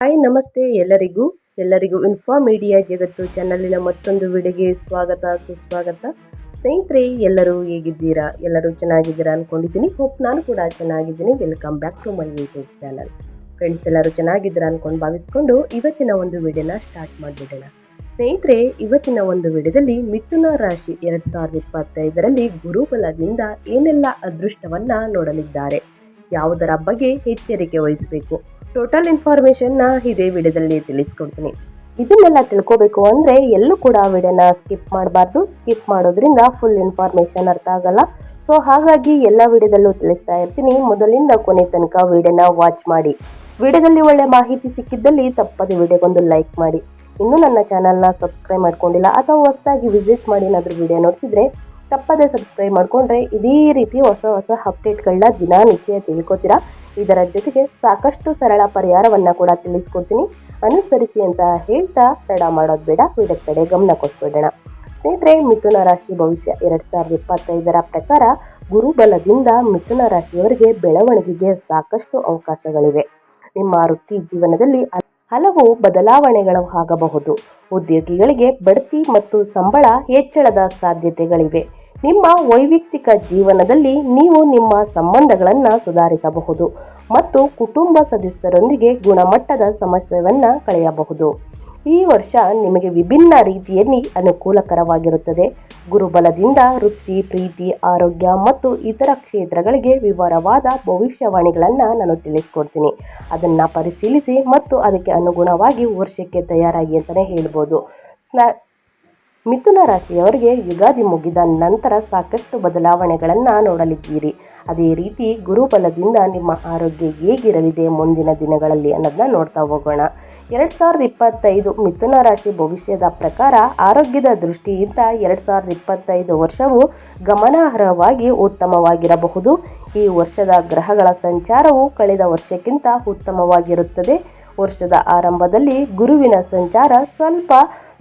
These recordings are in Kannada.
ಹಾಯ್ ನಮಸ್ತೆ ಎಲ್ಲರಿಗೂ. ಎಲ್ಲರಿಗೂ ಇನ್ಫಾ ಮೀಡಿಯಾ ಜಗತ್ತು ಚಾನಲಿನ ಮತ್ತೊಂದು ವಿಡಿಯೋಗೆ ಸ್ವಾಗತ, ಸುಸ್ವಾಗತ. ಸ್ನೇಹಿತರೆ, ಎಲ್ಲರೂ ಹೇಗಿದ್ದೀರಾ? ಎಲ್ಲರೂ ಚೆನ್ನಾಗಿದ್ದೀರಾ ಅಂದ್ಕೊಂಡಿದ್ದೀನಿ ಹೋಪ್ ನಾನು ಕೂಡ ಚೆನ್ನಾಗಿದ್ದೀನಿ. Welcome back to my YouTube channel friends ಎಲ್ಲರೂ ಚೆನ್ನಾಗಿದ್ದೀರಾ ಅಂದ್ಕೊಂಡು ಭಾವಿಸ್ಕೊಂಡು ಇವತ್ತಿನ ಒಂದು ವಿಡಿಯೋನ ಸ್ಟಾರ್ಟ್ ಮಾಡಿಬಿಡೋಣ. ಸ್ನೇಹಿತರೆ, ಇವತ್ತಿನ ಒಂದು ವಿಡಿಯೋದಲ್ಲಿ ಮಿಥುನ ರಾಶಿ ಎರಡು ಸಾವಿರದ ಇಪ್ಪತ್ತೈದರಲ್ಲಿ ಗುರುಬಲದಿಂದ ಏನೆಲ್ಲ ಅದೃಷ್ಟವನ್ನು ನೋಡಲಿದ್ದಾರೆ? ಯಾವುದರ ಬಗ್ಗೆ ಎಚ್ಚರಿಕೆ ವಹಿಸಬೇಕು? ಟೋಟಲ್ ಇನ್ಫಾರ್ಮೇಷನ್ನ ಇದೇ ವಿಡಿಯೋದಲ್ಲಿ ತಿಳಿಸ್ಕೊಡ್ತೀನಿ. ಇದನ್ನೆಲ್ಲ ತಿಳ್ಕೋಬೇಕು ಅಂದರೆ ಎಲ್ಲೂ ಕೂಡ ವಿಡಿಯೋನ ಸ್ಕಿಪ್ ಮಾಡಬಾರ್ದು. ಸ್ಕಿಪ್ ಮಾಡೋದ್ರಿಂದ ಫುಲ್ ಇನ್ಫಾರ್ಮೇಷನ್ ಅರ್ಥ ಆಗಲ್ಲ. ಸೊ ಹಾಗಾಗಿ ಎಲ್ಲ ವಿಡಿಯೋದಲ್ಲೂ ತಿಳಿಸ್ತಾ ಇರ್ತೀನಿ. ಮೊದಲಿಂದ ಕೊನೆ ತನಕ ವಿಡಿಯೋನ ವಾಚ್ ಮಾಡಿ. ವಿಡಿಯೋದಲ್ಲಿ ಒಳ್ಳೆ ಮಾಹಿತಿ ಸಿಕ್ಕಿದ್ದಲ್ಲಿ ತಪ್ಪದೆ ವಿಡಿಯೋಗೊಂದು ಲೈಕ್ ಮಾಡಿ. ಇನ್ನೂ ನನ್ನ ಚಾನಲ್ನ ಸಬ್ಸ್ಕ್ರೈಬ್ ಮಾಡ್ಕೊಂಡಿಲ್ಲ ಅಥವಾ ಹೊಸದಾಗಿ ವಿಸಿಟ್ ಮಾಡಿ ಏನಾದರೂ ವಿಡಿಯೋ ನೋಡ್ತಿದ್ರೆ ತಪ್ಪದೆ ಸಬ್ಸ್ಕ್ರೈಬ್ ಮಾಡಿಕೊಂಡ್ರೆ ಇದೇ ರೀತಿ ಹೊಸ ಹೊಸ ಅಪ್ಡೇಟ್ಗಳನ್ನ ದಿನನಿತ್ಯ ತಿಳ್ಕೊತೀರಾ? ಇದರ ಜೊತೆಗೆ ಸಾಕಷ್ಟು ಸರಳ ಪರಿಹಾರವನ್ನು ಕೂಡ ತಿಳಿಸ್ಕೊಡ್ತೀನಿ. ಅನುಸರಿಸಿ ಅಂತ ಹೇಳ್ತಾ ತಡ ಮಾಡೋದು ಬೇಡ, ಇದಕ್ಕೆ ಕಡೆ ಗಮನ ಕೊಟ್ಬಿಡೋಣ. ಸ್ನೇಹಿತರೆ, ಮಿಥುನ ರಾಶಿ ಭವಿಷ್ಯ ಎರಡ್ ಸಾವಿರದ ಇಪ್ಪತ್ತೈದರ ಪ್ರಕಾರ ಗುರುಬಲದಿಂದ ಮಿಥುನ ರಾಶಿಯವರಿಗೆ ಬೆಳವಣಿಗೆಗೆ ಸಾಕಷ್ಟು ಅವಕಾಶಗಳಿವೆ. ನಿಮ್ಮ ವೃತ್ತಿ ಜೀವನದಲ್ಲಿ ಹಲವು ಬದಲಾವಣೆಗಳು ಆಗಬಹುದು. ಉದ್ಯೋಗಿಗಳಿಗೆ ಬಡ್ತಿ ಮತ್ತು ಸಂಬಳ ಹೆಚ್ಚಳದ ಸಾಧ್ಯತೆಗಳಿವೆ. ನಿಮ್ಮ ವೈಯಕ್ತಿಕ ಜೀವನದಲ್ಲಿ ನೀವು ನಿಮ್ಮ ಸಂಬಂಧಗಳನ್ನು ಸುಧಾರಿಸಬಹುದು ಮತ್ತು ಕುಟುಂಬ ಸದಸ್ಯರೊಂದಿಗೆ ಗುಣಮಟ್ಟದ ಸಮಸ್ಯೆಯನ್ನು ಕಳೆಯಬಹುದು. ಈ ವರ್ಷ ನಿಮಗೆ ವಿಭಿನ್ನ ರೀತಿಯಲ್ಲಿ ಅನುಕೂಲಕರವಾಗಿರುತ್ತದೆ. ಗುರುಬಲದಿಂದ ವೃತ್ತಿ, ಪ್ರೀತಿ, ಆರೋಗ್ಯ ಮತ್ತು ಇತರ ಕ್ಷೇತ್ರಗಳಿಗೆ ವಿವರವಾದ ಭವಿಷ್ಯವಾಣಿಗಳನ್ನು ನಾನು ತಿಳಿಸ್ಕೊಡ್ತೀನಿ. ಅದನ್ನು ಪರಿಶೀಲಿಸಿ ಮತ್ತು ಅದಕ್ಕೆ ಅನುಗುಣವಾಗಿ ವರ್ಷಕ್ಕೆ ತಯಾರಾಗಿ ಅಂತಲೇ ಹೇಳ್ಬೋದು. ಸ್ನ ಮಿಥುನ ರಾಶಿಯವರಿಗೆ ಯುಗಾದಿ ಮುಗಿದ ನಂತರ ಸಾಕಷ್ಟು ಬದಲಾವಣೆಗಳನ್ನು ನೋಡಲಿದ್ದೀರಿ. ಅದೇ ರೀತಿ ಗುರುಬಲದಿಂದ ನಿಮ್ಮ ಆರೋಗ್ಯ ಹೇಗಿರಲಿದೆ ಮುಂದಿನ ದಿನಗಳಲ್ಲಿ ಅನ್ನೋದನ್ನ ನೋಡ್ತಾ ಹೋಗೋಣ. ಎರಡು ಸಾವಿರದ ಇಪ್ಪತ್ತೈದು ಮಿಥುನ ರಾಶಿ ಭವಿಷ್ಯದ ಪ್ರಕಾರ ಆರೋಗ್ಯದ ದೃಷ್ಟಿಯಿಂದ ಎರಡು ಸಾವಿರದ ಇಪ್ಪತ್ತೈದು ವರ್ಷವು ಗಮನಾರ್ಹವಾಗಿ ಉತ್ತಮವಾಗಿರಬಹುದು. ಈ ವರ್ಷದ ಗ್ರಹಗಳ ಸಂಚಾರವು ಕಳೆದ ವರ್ಷಕ್ಕಿಂತ ಉತ್ತಮವಾಗಿರುತ್ತದೆ. ವರ್ಷದ ಆರಂಭದಲ್ಲಿ ಗುರುವಿನ ಸಂಚಾರ ಸ್ವಲ್ಪ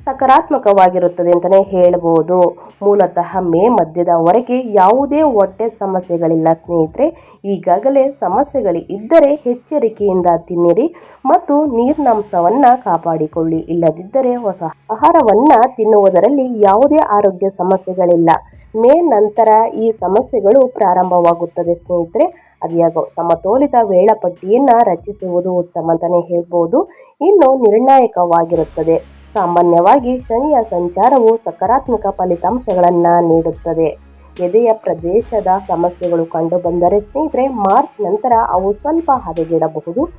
ಸಕಾರಾತ್ಮಕವಾಗಿರುತ್ತದೆ ಅಂತಲೇ ಹೇಳ್ಬೋದು ಮೂಲತಃ ಮೇ ಮಧ್ಯದವರೆಗೆ ಯಾವುದೇ ಹೊಟ್ಟೆ ಸಮಸ್ಯೆಗಳಿಲ್ಲ ಸ್ನೇಹಿತರೆ. ಈಗಾಗಲೇ ಸಮಸ್ಯೆಗಳು ಇದ್ದರೆ ಎಚ್ಚರಿಕೆಯಿಂದ ತಿನ್ನಿರಿ ಮತ್ತು ನೀರಿನಂಶವನ್ನು ಕಾಪಾಡಿಕೊಳ್ಳಿ. ಇಲ್ಲದಿದ್ದರೆ ಹೊಸ ಆಹಾರವನ್ನು ತಿನ್ನುವುದರಲ್ಲಿ ಯಾವುದೇ ಆರೋಗ್ಯ ಸಮಸ್ಯೆಗಳಿಲ್ಲ. ಮೇ ನಂತರ ಈ ಸಮಸ್ಯೆಗಳು ಪ್ರಾರಂಭವಾಗುತ್ತದೆ, ಸ್ನೇಹಿತರೆ. ಅದ್ಯಾಗೋ ಸಮತೋಲಿತ ವೇಳಾಪಟ್ಟಿಯನ್ನು ರಚಿಸುವುದು ಉತ್ತಮ ಅಂತಲೇ ಹೇಳ್ಬೋದು. ಇನ್ನು ನಿರ್ಣಾಯಕವಾಗಿರುತ್ತದೆ. ಸಾಮಾನ್ಯವಾಗಿ ಶನಿಯ ಸಂಚಾರವು ಸಕಾರಾತ್ಮಕ ಫಲಿತಾಂಶಗಳನ್ನು ನೀಡುತ್ತದೆ. ಎದೆಯ ಪ್ರದೇಶದ ಸಮಸ್ಯೆಗಳು ಕಂಡುಬಂದರೆ, ಸ್ನೇಹಿತರೆ, ಮಾರ್ಚ್ ನಂತರ ಅವು ಸ್ವಲ್ಪ ಹದಗೆಡಬಹುದು.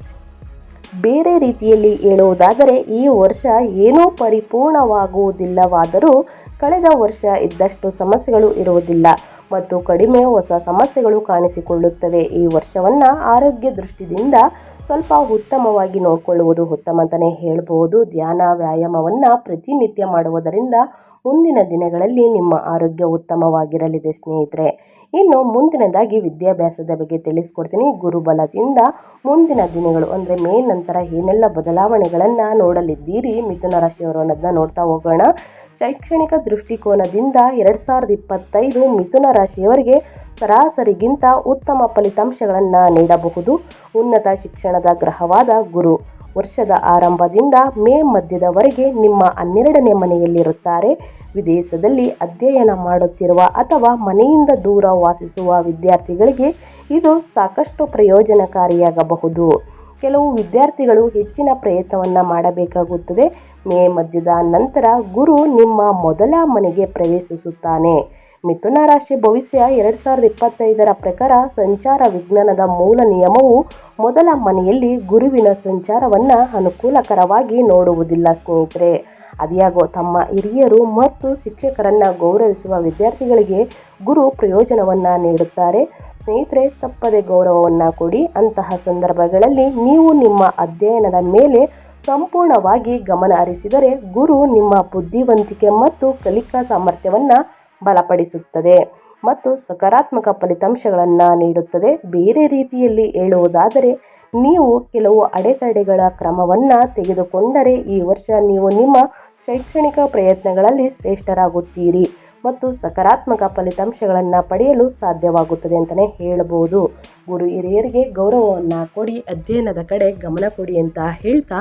ಬೇರೆ ರೀತಿಯಲ್ಲಿ ಹೇಳುವುದಾದರೆ, ಈ ವರ್ಷ ಏನೂ ಪರಿಪೂರ್ಣವಾಗುವುದಿಲ್ಲವಾದರೂ ಕಳೆದ ವರ್ಷ ಇದ್ದಷ್ಟು ಸಮಸ್ಯೆಗಳು ಇರುವುದಿಲ್ಲ ಮತ್ತು ಕಡಿಮೆ ಹೊಸ ಸಮಸ್ಯೆಗಳು ಕಾಣಿಸಿಕೊಳ್ಳುತ್ತವೆ. ಈ ವರ್ಷವನ್ನು ಆರೋಗ್ಯ ದೃಷ್ಟಿಯಿಂದ ಸ್ವಲ್ಪ ಉತ್ತಮವಾಗಿ ನೋಡಿಕೊಳ್ಳುವುದು ಉತ್ತಮ ಅಂತಲೇ ಹೇಳಬಹುದು. ಧ್ಯಾನ, ವ್ಯಾಯಾಮವನ್ನು ಪ್ರತಿನಿತ್ಯ ಮಾಡುವುದರಿಂದ ಮುಂದಿನ ದಿನಗಳಲ್ಲಿ ನಿಮ್ಮ ಆರೋಗ್ಯ ಉತ್ತಮವಾಗಿರಲಿದೆ ಸ್ನೇಹಿತರೆ. ಇನ್ನು ಮುಂದಿನದಾಗಿ ವಿದ್ಯಾಭ್ಯಾಸದ ಬಗ್ಗೆ ತಿಳಿಸ್ಕೊಡ್ತೀನಿ. ಗುರುಬಲದಿಂದ ಮುಂದಿನ ದಿನಗಳು ಅಂದರೆ ಮೇ ನಂತರ ಏನೆಲ್ಲ ಬದಲಾವಣೆಗಳನ್ನು ನೋಡಲಿದ್ದೀರಿ? ಮಿಥುನ ರಾಶಿಯವರು ಅನ್ನೋದನ್ನ ನೋಡ್ತಾ ಹೋಗೋಣ. ಶೈಕ್ಷಣಿಕ ದೃಷ್ಟಿಕೋನದಿಂದ ಎರಡು ಸಾವಿರದ ಇಪ್ಪತ್ತೈದು ಮಿಥುನ ರಾಶಿಯವರಿಗೆ ಸರಾಸರಿಗಿಂತ ಉತ್ತಮ ಫಲಿತಾಂಶಗಳನ್ನು ನೀಡಬಹುದು. ಉನ್ನತ ಶಿಕ್ಷಣದ ಗ್ರಹವಾದ ಗುರು ವರ್ಷದ ಆರಂಭದಿಂದ ಮೇ ಮಧ್ಯದವರೆಗೆ ನಿಮ್ಮ ಹನ್ನೆರಡನೇ ಮನೆಯಲ್ಲಿರುತ್ತಾರೆ. ವಿದೇಶದಲ್ಲಿ ಅಧ್ಯಯನ ಮಾಡುತ್ತಿರುವ ಅಥವಾ ಮನೆಯಿಂದ ದೂರ ವಾಸಿಸುವ ವಿದ್ಯಾರ್ಥಿಗಳಿಗೆ ಇದು ಸಾಕಷ್ಟು ಪ್ರಯೋಜನಕಾರಿಯಾಗಬಹುದು. ಕೆಲವು ವಿದ್ಯಾರ್ಥಿಗಳು ಹೆಚ್ಚಿನ ಪ್ರಯತ್ನವನ್ನು ಮಾಡಬೇಕಾಗುತ್ತದೆ. ಮೇ ಮಧ್ಯದ ನಂತರ ಗುರು ನಿಮ್ಮ ಮೊದಲ ಮನೆಗೆ ಪ್ರವೇಶಿಸುತ್ತಾನೆ. ಮಿಥುನ ರಾಶಿ ಭವಿಷ್ಯ ಎರಡು ಸಾವಿರದ ಇಪ್ಪತ್ತೈದರ ಪ್ರಕಾರ ಸಂಚಾರ ವಿಜ್ಞಾನದ ಮೂಲ ನಿಯಮವು ಮೊದಲ ಮನೆಯಲ್ಲಿ ಗುರುವಿನ ಸಂಚಾರವನ್ನು ಅನುಕೂಲಕರವಾಗಿ ನೋಡುವುದಿಲ್ಲ ಸ್ನೇಹಿತರೆ. ಅದ್ಯಾಗೋ ತಮ್ಮ ಹಿರಿಯರು ಮತ್ತು ಶಿಕ್ಷಕರನ್ನು ಗೌರವಿಸುವ ವಿದ್ಯಾರ್ಥಿಗಳಿಗೆ ಗುರು ಪ್ರಯೋಜನವನ್ನು ನೀಡುತ್ತಾರೆ. ಸ್ನೇಹಿತರೆ, ತಪ್ಪದೆ ಗೌರವವನ್ನು ಕೊಡಿ. ಅಂತಹ ಸಂದರ್ಭಗಳಲ್ಲಿ ನೀವು ನಿಮ್ಮ ಅಧ್ಯಯನದ ಮೇಲೆ ಸಂಪೂರ್ಣವಾಗಿ ಗಮನ ಹರಿಸಿದರೆ ಗುರು ನಿಮ್ಮ ಬುದ್ಧಿವಂತಿಕೆ ಮತ್ತು ಕಲಿಕಾ ಸಾಮರ್ಥ್ಯವನ್ನು ಬಲಪಡಿಸುತ್ತದೆ ಮತ್ತು ಸಕಾರಾತ್ಮಕ ಫಲಿತಾಂಶಗಳನ್ನು ನೀಡುತ್ತದೆ. ಬೇರೆ ರೀತಿಯಲ್ಲಿ ಹೇಳುವುದಾದರೆ, ನೀವು ಕೆಲವು ಅಡೆತಡೆಗಳ ಕ್ರಮವನ್ನು ತೆಗೆದುಕೊಂಡರೆ ಈ ವರ್ಷ ನೀವು ನಿಮ್ಮ ಶೈಕ್ಷಣಿಕ ಪ್ರಯತ್ನಗಳಲ್ಲಿ ಶ್ರೇಷ್ಠರಾಗುತ್ತೀರಿ ಮತ್ತು ಸಕಾರಾತ್ಮಕ ಫಲಿತಾಂಶಗಳನ್ನು ಪಡೆಯಲು ಸಾಧ್ಯವಾಗುತ್ತದೆ ಅಂತಲೇ ಹೇಳಬಹುದು ಗುರು ಹಿರಿಯರಿಗೆ ಗೌರವವನ್ನು ಕೊಡಿ, ಅಧ್ಯಯನದ ಕಡೆ ಗಮನ ಕೊಡಿ ಅಂತ ಹೇಳ್ತಾ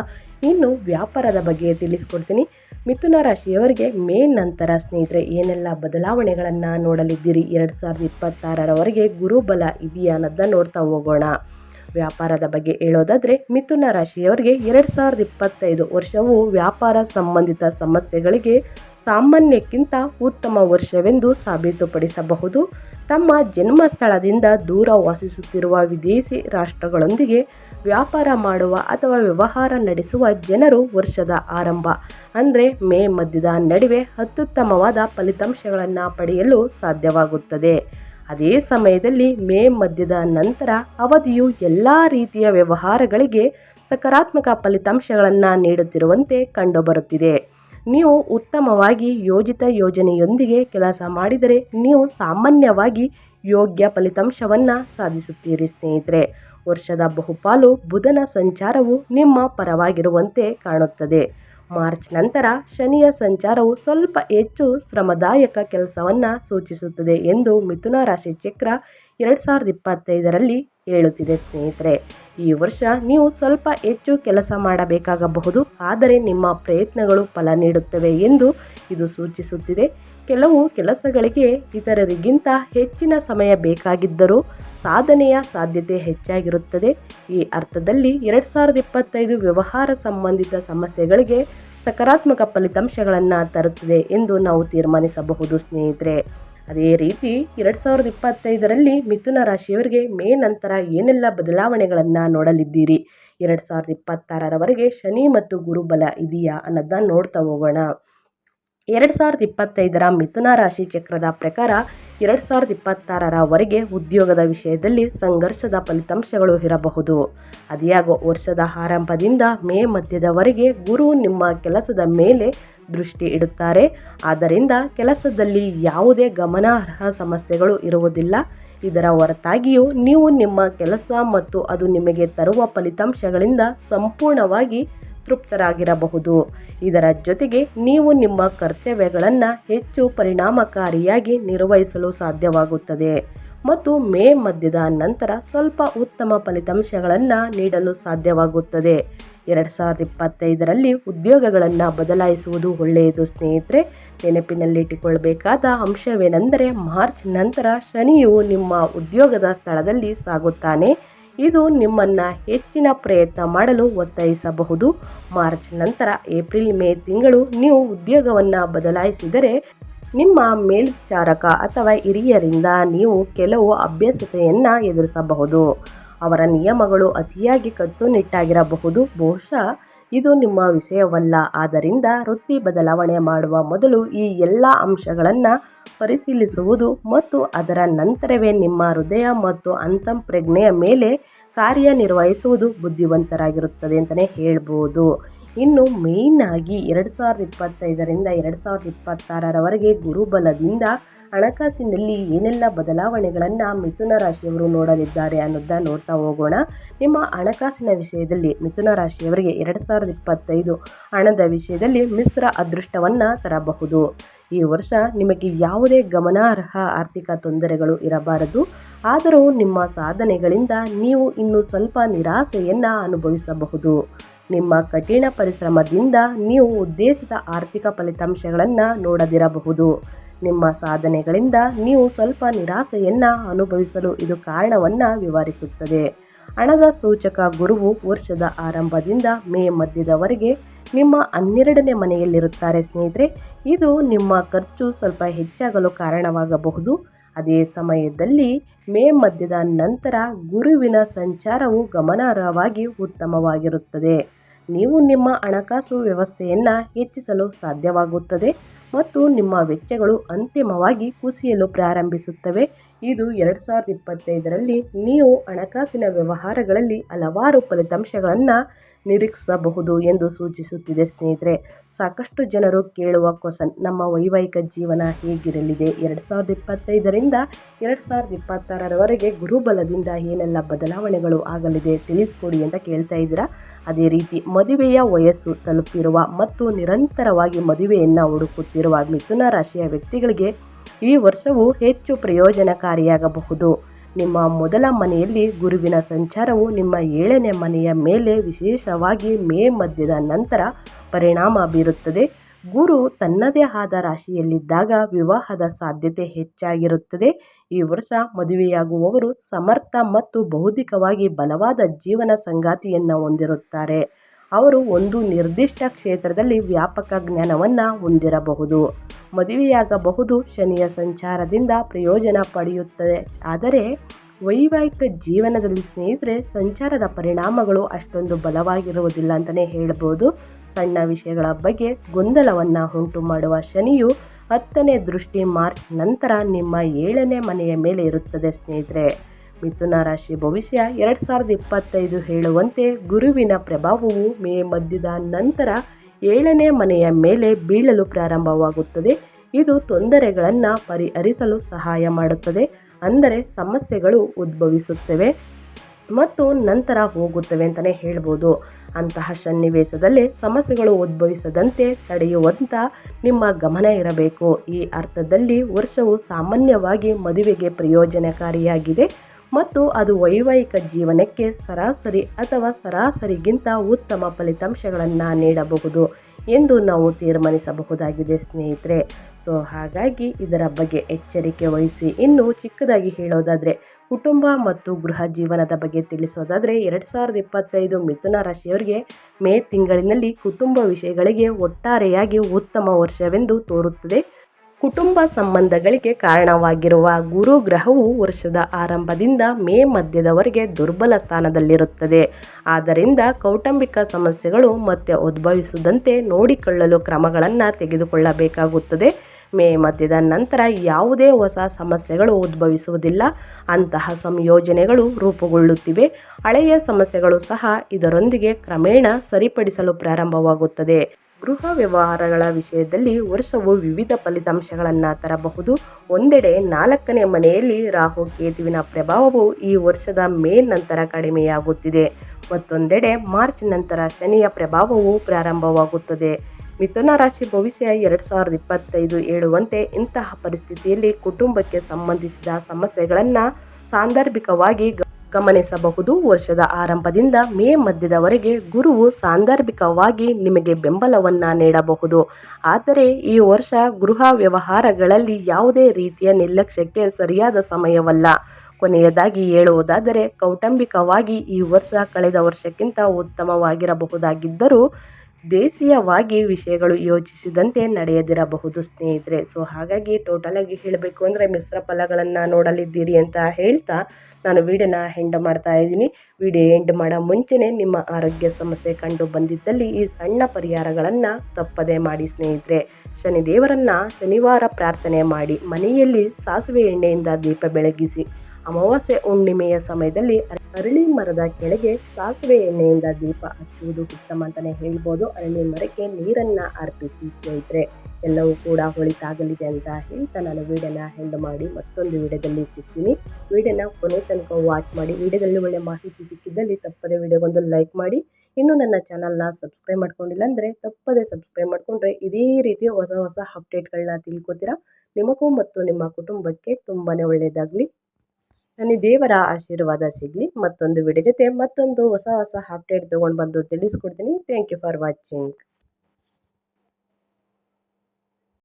ಇನ್ನು ವ್ಯಾಪಾರದ ಬಗ್ಗೆ ತಿಳಿಸ್ಕೊಡ್ತೀನಿ. ಮಿಥುನ ರಾಶಿಯವರಿಗೆ ಮೇ ನಂತರ ಸ್ನೇಹಿತರೆ, ಏನೆಲ್ಲ ಬದಲಾವಣೆಗಳನ್ನು ನೋಡಲಿದ್ದೀರಿ? ಎರಡು ಸಾವಿರದ ಇಪ್ಪತ್ತಾರರವರೆಗೆ ಗುರುಬಲ ಇದೆಯಾ ಅನ್ನೋದನ್ನ ನೋಡ್ತಾ ಹೋಗೋಣ. ವ್ಯಾಪಾರದ ಬಗ್ಗೆ ಹೇಳೋದಾದರೆ ಮಿಥುನ ರಾಶಿಯವರಿಗೆ ಎರಡು ಸಾವಿರದ ಇಪ್ಪತ್ತೈದು ವರ್ಷವು ವ್ಯಾಪಾರ ಸಂಬಂಧಿತ ಸಮಸ್ಯೆಗಳಿಗೆ ಸಾಮಾನ್ಯಕ್ಕಿಂತ ಉತ್ತಮ ವರ್ಷವೆಂದು ಸಾಬೀತುಪಡಿಸಬಹುದು. ತಮ್ಮ ಜನ್ಮಸ್ಥಳದಿಂದ ದೂರ ವಾಸಿಸುತ್ತಿರುವ ವಿದೇಶಿ ರಾಷ್ಟ್ರಗಳೊಂದಿಗೆ ವ್ಯಾಪಾರ ಮಾಡುವ ಅಥವಾ ವ್ಯವಹಾರ ನಡೆಸುವ ಜನರು ವರ್ಷದ ಆರಂಭ, ಅಂದರೆ ಮೇ ಮಧ್ಯದ ನಡುವೆ ಅತ್ಯುತ್ತಮವಾದ ಫಲಿತಾಂಶಗಳನ್ನು ಪಡೆಯಲು ಸಾಧ್ಯವಾಗುತ್ತದೆ. ಅದೇ ಸಮಯದಲ್ಲಿ ಮೇ ಮಧ್ಯದ ನಂತರ ಅವಧಿಯು ಎಲ್ಲ ರೀತಿಯ ವ್ಯವಹಾರಗಳಿಗೆ ಸಕಾರಾತ್ಮಕ ಫಲಿತಾಂಶಗಳನ್ನು ನೀಡುತ್ತಿರುವಂತೆ ಕಂಡುಬರುತ್ತಿದೆ. ನೀವು ಉತ್ತಮವಾಗಿ ಯೋಜಿತ ಯೋಜನೆಯೊಂದಿಗೆ ಕೆಲಸ ಮಾಡಿದರೆ ನೀವು ಸಾಮಾನ್ಯವಾಗಿ ಯೋಗ್ಯ ಫಲಿತಾಂಶವನ್ನು ಸಾಧಿಸುತ್ತೀರಿ ಸ್ನೇಹಿತರೆ. ವರ್ಷದ ಬಹುಪಾಲು ಬುಧನ ಸಂಚಾರವು ನಿಮ್ಮ ಪರವಾಗಿರುವಂತೆ ಕಾಣುತ್ತದೆ. ಮಾರ್ಚ್ ನಂತರ ಶನಿಯ ಸಂಚಾರವು ಸ್ವಲ್ಪ ಹೆಚ್ಚು ಶ್ರಮದಾಯಕ ಕೆಲಸವನ್ನು ಸೂಚಿಸುತ್ತದೆ ಎಂದು ಮಿಥುನ ರಾಶಿ ಚಕ್ರ ಎರಡು ಸಾವಿರದ ಇಪ್ಪತ್ತೈದರಲ್ಲಿ ಹೇಳುತ್ತಿದೆ ಸ್ನೇಹಿತರೆ. ಈ ವರ್ಷ ನೀವು ಸ್ವಲ್ಪ ಹೆಚ್ಚು ಕೆಲಸ ಮಾಡಬೇಕಾಗಬಹುದು, ಆದರೆ ನಿಮ್ಮ ಪ್ರಯತ್ನಗಳು ಫಲ ನೀಡುತ್ತವೆ ಎಂದು ಇದು ಸೂಚಿಸುತ್ತಿದೆ. ಕೆಲವು ಕೆಲಸಗಳಿಗೆ ಇತರರಿಗಿಂತ ಹೆಚ್ಚಿನ ಸಮಯ ಬೇಕಾಗಿದ್ದರೂ ಸಾಧನೆಯ ಸಾಧ್ಯತೆ ಹೆಚ್ಚಾಗಿರುತ್ತದೆ. ಈ ಅರ್ಥದಲ್ಲಿ ಎರಡು ಸಾವಿರದ ಇಪ್ಪತ್ತೈದು ವ್ಯವಹಾರ ಸಂಬಂಧಿತ ಸಮಸ್ಯೆಗಳಿಗೆ ಸಕಾರಾತ್ಮಕ ಫಲಿತಾಂಶಗಳನ್ನು ತರುತ್ತದೆ ಎಂದು ನಾವು ತೀರ್ಮಾನಿಸಬಹುದು ಸ್ನೇಹಿತರೆ. ಅದೇ ರೀತಿ ಎರಡು ಸಾವಿರದ ಇಪ್ಪತ್ತೈದರಲ್ಲಿ ಮಿಥುನ ರಾಶಿಯವರಿಗೆ ಮೇ ನಂತರ ಏನೆಲ್ಲ ಬದಲಾವಣೆಗಳನ್ನು ನೋಡಲಿದ್ದೀರಿ? ಎರಡು ಸಾವಿರದ ಇಪ್ಪತ್ತಾರರವರೆಗೆ ಶನಿ ಮತ್ತು ಗುರುಬಲ ಇದೆಯಾ ಅನ್ನೋದನ್ನ ನೋಡ್ತಾ ಹೋಗೋಣ. ಎರಡು ಸಾವಿರದ ಇಪ್ಪತ್ತೈದರ ಮಿಥುನ ರಾಶಿ ಚಕ್ರದ ಪ್ರಕಾರ ಎರಡು ಸಾವಿರದ ಇಪ್ಪತ್ತಾರರವರೆಗೆ ಉದ್ಯೋಗದ ವಿಷಯದಲ್ಲಿ ಸಂಘರ್ಷದ ಫಲಿತಾಂಶಗಳು ಇರಬಹುದು. ಅದಿಯಾಗೋ ವರ್ಷದ ಆರಂಭದಿಂದ ಮೇ ಮಧ್ಯದವರೆಗೆ ಗುರು ನಿಮ್ಮ ಕೆಲಸದ ಮೇಲೆ ದೃಷ್ಟಿ ಇಡುತ್ತಾರೆ. ಆದ್ದರಿಂದ ಕೆಲಸದಲ್ಲಿ ಯಾವುದೇ ಗಮನಾರ್ಹ ಸಮಸ್ಯೆಗಳು ಇರುವುದಿಲ್ಲ. ಇದರ ಹೊರತಾಗಿಯೂ ನೀವು ನಿಮ್ಮ ಕೆಲಸ ಮತ್ತು ಅದು ನಿಮಗೆ ತರುವ ಫಲಿತಾಂಶಗಳಿಂದ ಸಂಪೂರ್ಣವಾಗಿ ತೃಪ್ತರಾಗಿರಬಹುದು ಇದರ ಜೊತೆಗೆ ನೀವು ನಿಮ್ಮ ಕರ್ತವ್ಯಗಳನ್ನು ಹೆಚ್ಚು ಪರಿಣಾಮಕಾರಿಯಾಗಿ ನಿರ್ವಹಿಸಲು ಸಾಧ್ಯವಾಗುತ್ತದೆ. ಮತ್ತು ಮೇ ಮಧ್ಯದ ನಂತರ ಸ್ವಲ್ಪ ಉತ್ತಮ ಫಲಿತಾಂಶಗಳನ್ನು ನೀಡಲು ಸಾಧ್ಯವಾಗುತ್ತದೆ. ಎರಡು ಸಾವಿರದ ಇಪ್ಪತ್ತೈದರಲ್ಲಿ ಉದ್ಯೋಗಗಳನ್ನು ಬದಲಾಯಿಸುವುದು ಒಳ್ಳೆಯದು ಸ್ನೇಹಿತರೆ. ನೆನಪಿನಲ್ಲಿಟ್ಟುಕೊಳ್ಳಬೇಕಾದ ಅಂಶವೇನೆಂದರೆ ಮಾರ್ಚ್ ನಂತರ ಶನಿಯು ನಿಮ್ಮ ಉದ್ಯೋಗದ ಸ್ಥಳದಲ್ಲಿ ಸಾಗುತ್ತಾನೆ. ಇದು ನಿಮ್ಮನ್ನು ಹೆಚ್ಚಿನ ಪ್ರಯತ್ನ ಮಾಡಲು ಒತ್ತಾಯಿಸಬಹುದು. ಮಾರ್ಚ್ ನಂತರ ಏಪ್ರಿಲ್ ಮೇ ತಿಂಗಳು ನೀವು ಉದ್ಯೋಗವನ್ನು ಬದಲಾಯಿಸಿದರೆ ನಿಮ್ಮ ಮೇಲ್ವಿಚಾರಕ ಅಥವಾ ಹಿರಿಯರಿಂದ ನೀವು ಕೆಲವು ಅಭ್ಯಾಸತೆಯನ್ನು ಎದುರಿಸಬಹುದು. ಅವರ ನಿಯಮಗಳು ಅತಿಯಾಗಿ ಕಟ್ಟುನಿಟ್ಟಾಗಿರಬಹುದು. ಬಹುಶಃ ಇದು ನಿಮ್ಮ ವಿಷಯವಲ್ಲ. ಆದ್ದರಿಂದ ವೃತ್ತಿ ಬದಲಾವಣೆ ಮಾಡುವ ಮೊದಲು ಈ ಎಲ್ಲ ಅಂಶಗಳನ್ನು ಪರಿಶೀಲಿಸುವುದು ಮತ್ತು ಅದರ ನಂತರವೇ ನಿಮ್ಮ ಹೃದಯ ಮತ್ತು ಅಂತಃಪ್ರಜ್ಞೆಯ ಮೇಲೆ ಕಾರ್ಯನಿರ್ವಹಿಸುವುದು ಬುದ್ಧಿವಂತರಾಗಿರುತ್ತದೆ ಅಂತಲೇ ಹೇಳ್ಬೋದು. ಇನ್ನು ಮೇಯ್ನಾಗಿ ಎರಡು ಸಾವಿರದ ಇಪ್ಪತ್ತೈದರಿಂದ ಎರಡು ಸಾವಿರದ ಇಪ್ಪತ್ತಾರರವರೆಗೆ ಗುರುಬಲದಿಂದ ಹಣಕಾಸಿನಲ್ಲಿ ಏನೆಲ್ಲ ಬದಲಾವಣೆಗಳನ್ನು ಮಿಥುನ ರಾಶಿಯವರು ನೋಡಲಿದ್ದಾರೆ ಅನ್ನೋದನ್ನ ನೋಡ್ತಾ ಹೋಗೋಣ. ನಿಮ್ಮ ಹಣಕಾಸಿನ ವಿಷಯದಲ್ಲಿ ಮಿಥುನ ರಾಶಿಯವರಿಗೆ ಎರಡು ಸಾವಿರದ ಇಪ್ಪತ್ತೈದು ಹಣದ ವಿಷಯದಲ್ಲಿ ಮಿಶ್ರ ಅದೃಷ್ಟವನ್ನು ತರಬಹುದು. ಈ ವರ್ಷ ನಿಮಗೆ ಯಾವುದೇ ಗಮನಾರ್ಹ ಆರ್ಥಿಕ ತೊಂದರೆಗಳು ಇರಬಾರದು. ಆದರೂ ನಿಮ್ಮ ಸಾಧನೆಗಳಿಂದ ನೀವು ಇನ್ನೂ ಸ್ವಲ್ಪ ನಿರಾಸೆಯನ್ನು ಅನುಭವಿಸಬಹುದು. ನಿಮ್ಮ ಕಠಿಣ ಪರಿಶ್ರಮದಿಂದ ನೀವು ಉದ್ದೇಶಿತ ಆರ್ಥಿಕ ಫಲಿತಾಂಶಗಳನ್ನು ನೋಡದಿರಬಹುದು. ನಿಮ್ಮ ಸಾಧನೆಗಳಿಂದ ನೀವು ಸ್ವಲ್ಪ ನಿರಾಸೆಯನ್ನು ಅನುಭವಿಸಲು ಇದು ಕಾರಣವನ್ನು ವಿವರಿಸುತ್ತದೆ. ಹಣದ ಸೂಚಕ ಗುರುವು ವರ್ಷದ ಆರಂಭದಿಂದ ಮೇ ಮಧ್ಯದವರೆಗೆ ನಿಮ್ಮ ಹನ್ನೆರಡನೇ ಮನೆಯಲ್ಲಿರುತ್ತಾರೆ ಸ್ನೇಹಿತರೆ. ಇದು ನಿಮ್ಮ ಖರ್ಚು ಸ್ವಲ್ಪ ಹೆಚ್ಚಾಗಲು ಕಾರಣವಾಗಬಹುದು. ಅದೇ ಸಮಯದಲ್ಲಿ ಮೇ ಮಧ್ಯದ ನಂತರ ಗುರುವಿನ ಸಂಚಾರವು ಗಮನಾರ್ಹವಾಗಿ ಉತ್ತಮವಾಗಿರುತ್ತದೆ. ನೀವು ನಿಮ್ಮ ಹಣಕಾಸು ವ್ಯವಸ್ಥೆಯನ್ನು ಹೆಚ್ಚಿಸಲು ಸಾಧ್ಯವಾಗುತ್ತದೆ. ಮತ್ತು ನಿಮ್ಮ ವೆಚ್ಚಗಳು ಅಂತಿಮವಾಗಿ ಕುಸಿಯಲು ಪ್ರಾರಂಭಿಸುತ್ತವೆ. ಇದು ಎರಡು ಸಾವಿರದ ಇಪ್ಪತ್ತೈದರಲ್ಲಿ ನೀವು ಹಣಕಾಸಿನ ವ್ಯವಹಾರಗಳಲ್ಲಿ ಹಲವಾರು ಫಲಿತಾಂಶಗಳನ್ನು ನಿರೀಕ್ಷಿಸಬಹುದು ಎಂದು ಸೂಚಿಸುತ್ತಿದೆ ಸ್ನೇಹಿತರೆ. ಸಾಕಷ್ಟು ಜನರು ಕೇಳುವ ಕ್ವಶನ್, ನಮ್ಮ ವೈವಾಹಿಕ ಜೀವನ ಹೇಗಿರಲಿದೆ? ಎರಡು ಸಾವಿರದ ಇಪ್ಪತ್ತೈದರಿಂದ ಎರಡು ಸಾವಿರದ ಇಪ್ಪತ್ತಾರರವರೆಗೆ ಗುರುಬಲದಿಂದ ಏನೆಲ್ಲ ಬದಲಾವಣೆಗಳು ಆಗಲಿದೆ ತಿಳಿಸ್ಕೊಡಿ ಅಂತ ಕೇಳ್ತಾ ಇದ್ದೀರಾ? ಅದೇ ರೀತಿ ಮದುವೆಯ ವಯಸ್ಸು ತಲುಪಿರುವ ಮತ್ತು ನಿರಂತರವಾಗಿ ಮದುವೆಯನ್ನು ಹುಡುಕುತ್ತಿರುವ ಮಿಥುನ ರಾಶಿಯ ವ್ಯಕ್ತಿಗಳಿಗೆ ಈ ವರ್ಷವು ಹೆಚ್ಚು ಪ್ರಯೋಜನಕಾರಿಯಾಗಬಹುದು. ನಿಮ್ಮ ಮೊದಲ ಮನೆಯಲ್ಲಿ ಗುರುವಿನ ಸಂಚಾರವು ನಿಮ್ಮ ಏಳನೇ ಮನೆಯ ಮೇಲೆ ವಿಶೇಷವಾಗಿ ಮೇ ಮಧ್ಯದ ನಂತರ ಪರಿಣಾಮ ಬೀರುತ್ತದೆ. ಗುರು ತನ್ನದೇ ಆದ ರಾಶಿಯಲ್ಲಿದ್ದಾಗ ವಿವಾಹದ ಸಾಧ್ಯತೆ ಹೆಚ್ಚಾಗಿರುತ್ತದೆ. ಈ ವರ್ಷ ಮದುವೆಯಾಗುವವರು ಸಮರ್ಥ ಮತ್ತು ಬೌದ್ಧಿಕವಾಗಿ ಬಲವಾದ ಜೀವನ ಸಂಗಾತಿಯನ್ನು ಹೊಂದಿರುತ್ತಾರೆ. ಅವರು ಒಂದು ನಿರ್ದಿಷ್ಟ ಕ್ಷೇತ್ರದಲ್ಲಿ ವ್ಯಾಪಕ ಜ್ಞಾನವನ್ನು ಹೊಂದಿರಬಹುದು. ಮದುವೆಯಾಗಬಹುದು, ಶನಿಯ ಸಂಚಾರದಿಂದ ಪ್ರಯೋಜನ ಪಡೆಯುತ್ತದೆ. ಆದರೆ, ವೈವಾಹಿಕ ಜೀವನದಲ್ಲಿ ಸ್ನೇಹಿತರೆ, ಸಂಚಾರದ ಪರಿಣಾಮಗಳು ಅಷ್ಟೊಂದು ಬಲವಾಗಿರುವುದಿಲ್ಲ ಅಂತಲೇ ಹೇಳ್ಬೋದು. ಸಣ್ಣ ವಿಷಯಗಳ ಬಗ್ಗೆ ಗೊಂದಲವನ್ನು ಉಂಟು ಮಾಡುವ ಶನಿಯು ಹತ್ತನೇ ದೃಷ್ಟಿ ಮಾರ್ಚ್ ನಂತರ ನಿಮ್ಮ ಏಳನೇ ಮನೆಯ ಮೇಲೆ ಇರುತ್ತದೆ ಸ್ನೇಹಿತರೆ. ಮಿಥುನ ರಾಶಿ ಭವಿಷ್ಯ ಎರಡು ಸಾವಿರದ ಇಪ್ಪತ್ತೈದು ಹೇಳುವಂತೆ ಗುರುವಿನ ಪ್ರಭಾವವು ಮೇ ಮಧ್ಯದ ನಂತರ ಏಳನೇ ಮನೆಯ ಮೇಲೆ ಬೀಳಲು ಪ್ರಾರಂಭವಾಗುತ್ತದೆ. ಇದು ತೊಂದರೆಗಳನ್ನು ಪರಿಹರಿಸಲು ಸಹಾಯ ಮಾಡುತ್ತದೆ. ಅಂದರೆ ಸಮಸ್ಯೆಗಳು ಉದ್ಭವಿಸುತ್ತವೆ ಮತ್ತು ನಂತರ ಹೋಗುತ್ತವೆ ಅಂತಲೇ ಹೇಳ್ಬೋದು. ಅಂತಹ ಸನ್ನಿವೇಶದಲ್ಲಿ ಸಮಸ್ಯೆಗಳು ಉದ್ಭವಿಸದಂತೆ ತಡೆಯುವಂತ ನಿಮ್ಮ ಗಮನ ಇರಬೇಕು. ಈ ಅರ್ಥದಲ್ಲಿ ವರ್ಷವು ಸಾಮಾನ್ಯವಾಗಿ ಮದುವೆಗೆ ಪ್ರಯೋಜನಕಾರಿಯಾಗಿದೆ. ಮತ್ತು ಅದು ವೈವಾಹಿಕ ಜೀವನಕ್ಕೆ ಸರಾಸರಿ ಅಥವಾ ಸರಾಸರಿಗಿಂತ ಉತ್ತಮ ಫಲಿತಾಂಶಗಳನ್ನು ನೀಡಬಹುದು ಎಂದು ನಾವು ತೀರ್ಮಾನಿಸಬಹುದಾಗಿದೆ, ಸ್ನೇಹಿತರೆ. ಸೊ, ಹಾಗಾಗಿ ಇದರ ಬಗ್ಗೆ ಎಚ್ಚರಿಕೆ ವಹಿಸಿ. ಇನ್ನು ಚಿಕ್ಕದಾಗಿ ಹೇಳೋದಾದರೆ, ಕುಟುಂಬ ಮತ್ತು ಗೃಹ ಜೀವನದ ಬಗ್ಗೆ ತಿಳಿಸೋದಾದರೆ, ಎರಡು ಸಾವಿರದ ಇಪ್ಪತ್ತೈದು ಮಿಥುನ ರಾಶಿಯವರಿಗೆ ಮೇ ತಿಂಗಳಿನಲ್ಲಿ ಕುಟುಂಬ ವಿಷಯಗಳಿಗೆ ಒಟ್ಟಾರೆಯಾಗಿ ಉತ್ತಮ ವರ್ಷವೆಂದು ತೋರುತ್ತದೆ. ಕುಟುಂಬ ಸಂಬಂಧಗಳಿಗೆ ಕಾರಣವಾಗಿರುವ ಗುರು ಗ್ರಹವು ವರ್ಷದ ಆರಂಭದಿಂದ ಮೇ ಮಧ್ಯದವರೆಗೆ ದುರ್ಬಲ ಸ್ಥಾನದಲ್ಲಿರುತ್ತದೆ. ಆದ್ದರಿಂದ ಕೌಟುಂಬಿಕ ಸಮಸ್ಯೆಗಳು ಮತ್ತೆ ಉದ್ಭವಿಸದಂತೆ ನೋಡಿಕೊಳ್ಳಲು ಕ್ರಮಗಳನ್ನು ತೆಗೆದುಕೊಳ್ಳಬೇಕಾಗುತ್ತದೆ. ಮೇ ಮಧ್ಯದ ನಂತರ ಯಾವುದೇ ಹೊಸ ಸಮಸ್ಯೆಗಳು ಉದ್ಭವಿಸುವುದಿಲ್ಲ. ಅಂತಹ ಸಂಯೋಜನೆಗಳು ರೂಪುಗೊಳ್ಳುತ್ತಿವೆ. ಹಳೆಯ ಸಮಸ್ಯೆಗಳು ಸಹ ಇದರೊಂದಿಗೆ ಕ್ರಮೇಣ ಸರಿಪಡಿಸಲು ಪ್ರಾರಂಭವಾಗುತ್ತದೆ. ಗೃಹ ವ್ಯವಹಾರಗಳ ವಿಷಯದಲ್ಲಿ ವರ್ಷವು ವಿವಿಧ ಫಲಿತಾಂಶಗಳನ್ನು ತರಬಹುದು. ಒಂದೆಡೆ ನಾಲ್ಕನೇ ಮನೆಯಲ್ಲಿ ರಾಹು ಕೇತುವಿನ ಪ್ರಭಾವವು ಈ ವರ್ಷದ ಮೇ ನಂತರ ಕಡಿಮೆಯಾಗುತ್ತಿದೆ. ಮತ್ತೊಂದೆಡೆ ಮಾರ್ಚ್ ನಂತರ ಶನಿಯ ಪ್ರಭಾವವು ಪ್ರಾರಂಭವಾಗುತ್ತದೆ. ಮಿಥುನ ರಾಶಿ ಭವಿಷ್ಯ ಎರಡು ಸಾವಿರದ ಇಪ್ಪತ್ತೈದು ಹೇಳುವಂತೆ ಇಂತಹ ಪರಿಸ್ಥಿತಿಯಲ್ಲಿ ಕುಟುಂಬಕ್ಕೆ ಸಂಬಂಧಿಸಿದ ಸಮಸ್ಯೆಗಳನ್ನು ಸಾಂದರ್ಭಿಕವಾಗಿ ಗಮನಿಸಬಹುದು. ವರ್ಷದ ಆರಂಭದಿಂದ ಮೇ ಮಧ್ಯದವರೆಗೆ ಗುರುವು ಸಾಂದರ್ಭಿಕವಾಗಿ ನಿಮಗೆ ಬೆಂಬಲವನ್ನು ನೀಡಬಹುದು. ಆದರೆ ಈ ವರ್ಷ ಗೃಹ ವ್ಯವಹಾರಗಳಲ್ಲಿ ಯಾವುದೇ ರೀತಿಯ ನಿರ್ಲಕ್ಷ್ಯಕ್ಕೆ ಸರಿಯಾದ ಸಮಯವಲ್ಲ. ಕೊನೆಯದಾಗಿ ಹೇಳುವುದಾದರೆ, ಕೌಟುಂಬಿಕವಾಗಿ ಈ ವರ್ಷ ಕಳೆದ ವರ್ಷಕ್ಕಿಂತ ಉತ್ತಮವಾಗಿರಬಹುದಾಗಿದ್ದರೂ ದೇಶೀಯವಾಗಿ ವಿಷಯಗಳು ಯೋಚಿಸಿದಂತೆ ನಡೆಯದಿರಬಹುದು ಸ್ನೇಹಿತರೆ. ಸೊ ಹಾಗಾಗಿ ಟೋಟಲಾಗಿ ಹೇಳಬೇಕು ಅಂದರೆ ಮಿಶ್ರ ಫಲಗಳನ್ನು ನೋಡಲಿದ್ದೀರಿ ಅಂತ ಹೇಳ್ತಾ ನಾನು ವಿಡಿಯೋನ ಹೆಂಡ್ ಮಾಡ್ತಾ ಇದ್ದೀನಿ. ವಿಡಿಯೋ ಎಂಡ್ ಮಾಡೋ ಮುಂಚೆನೇ ನಿಮ್ಮ ಆರೋಗ್ಯ ಸಮಸ್ಯೆ ಕಂಡು ಬಂದಿದ್ದಲ್ಲಿ ಈ ಸಣ್ಣ ಪರಿಹಾರಗಳನ್ನು ತಪ್ಪದೇ ಮಾಡಿ ಸ್ನೇಹಿತರೆ. ಶನಿದೇವರನ್ನು ಶನಿವಾರ ಪ್ರಾರ್ಥನೆ ಮಾಡಿ ಮನೆಯಲ್ಲಿ ಸಾಸಿವೆ ಎಣ್ಣೆಯಿಂದ ದೀಪ ಬೆಳಗಿಸಿ. ಅಮಾವಾಸ್ಯೆ ಹುಣ್ಣಿಮೆಯ ಸಮಯದಲ್ಲಿ ಅರಳಿ ಮರದ ಕೆಳಗೆ ಸಾಸಿವೆ ಎಣ್ಣೆಯಿಂದ ದೀಪ ಹಚ್ಚುವುದು ಉತ್ತಮ ಅಂತಲೇ ಹೇಳ್ಬೋದು. ಅರಳಿ ಮರಕ್ಕೆ ನೀರನ್ನು ಅರ್ಪಿಸಿ ಸ್ನೇಹಿತರೆ, ಎಲ್ಲವೂ ಕೂಡ ಹೊಳಿತಾಗಲಿದೆ ಅಂತ ಹೇಳ್ತಾ ನಾನು ವೀಡಿಯೋನ ಹೆಂಡ್ ಮಾಡಿ ಮತ್ತೊಂದು ವಿಡಿಯೋದಲ್ಲಿ ಸಿಗ್ತೀನಿ. ವೀಡಿಯೋನ ಕೊನೆ ತನಕ ವಾಚ್ ಮಾಡಿ, ವಿಡಿಯೋದಲ್ಲಿ ಒಳ್ಳೆ ಮಾಹಿತಿ ಸಿಕ್ಕಿದ್ದಲ್ಲಿ ತಪ್ಪದೆ ವಿಡಿಯೋಗೊಂದು ಲೈಕ್ ಮಾಡಿ. ಇನ್ನು ನನ್ನ ಚಾನಲ್ನ ಸಬ್ಸ್ಕ್ರೈಬ್ ಮಾಡ್ಕೊಂಡಿಲ್ಲ ಅಂದರೆ ತಪ್ಪದೆ ಸಬ್ಸ್ಕ್ರೈಬ್ ಮಾಡಿಕೊಂಡ್ರೆ ಇದೇ ರೀತಿಯ ಹೊಸ ಹೊಸ ಅಪ್ಡೇಟ್ಗಳನ್ನ ತಿಳ್ಕೊತೀರಾ. ನಿಮಗೂ ಮತ್ತು ನಿಮ್ಮ ಕುಟುಂಬಕ್ಕೆ ತುಂಬಾ ಒಳ್ಳೆಯದಾಗಲಿ ನನಗೆ ದೇವರ ಆಶೀರ್ವಾದ ಸಿಗಲಿ. ಮತ್ತೊಂದು ವಿಡಿಯೋ ಜೊತೆ ಮತ್ತೊಂದು ಹೊಸ ಹೊಸ ಅಪ್ಡೇಟ್ ತೊಗೊಂಡು ಬಂದು ತಿಳಿಸ್ಕೊಡ್ತೀನಿ. Thank you for watching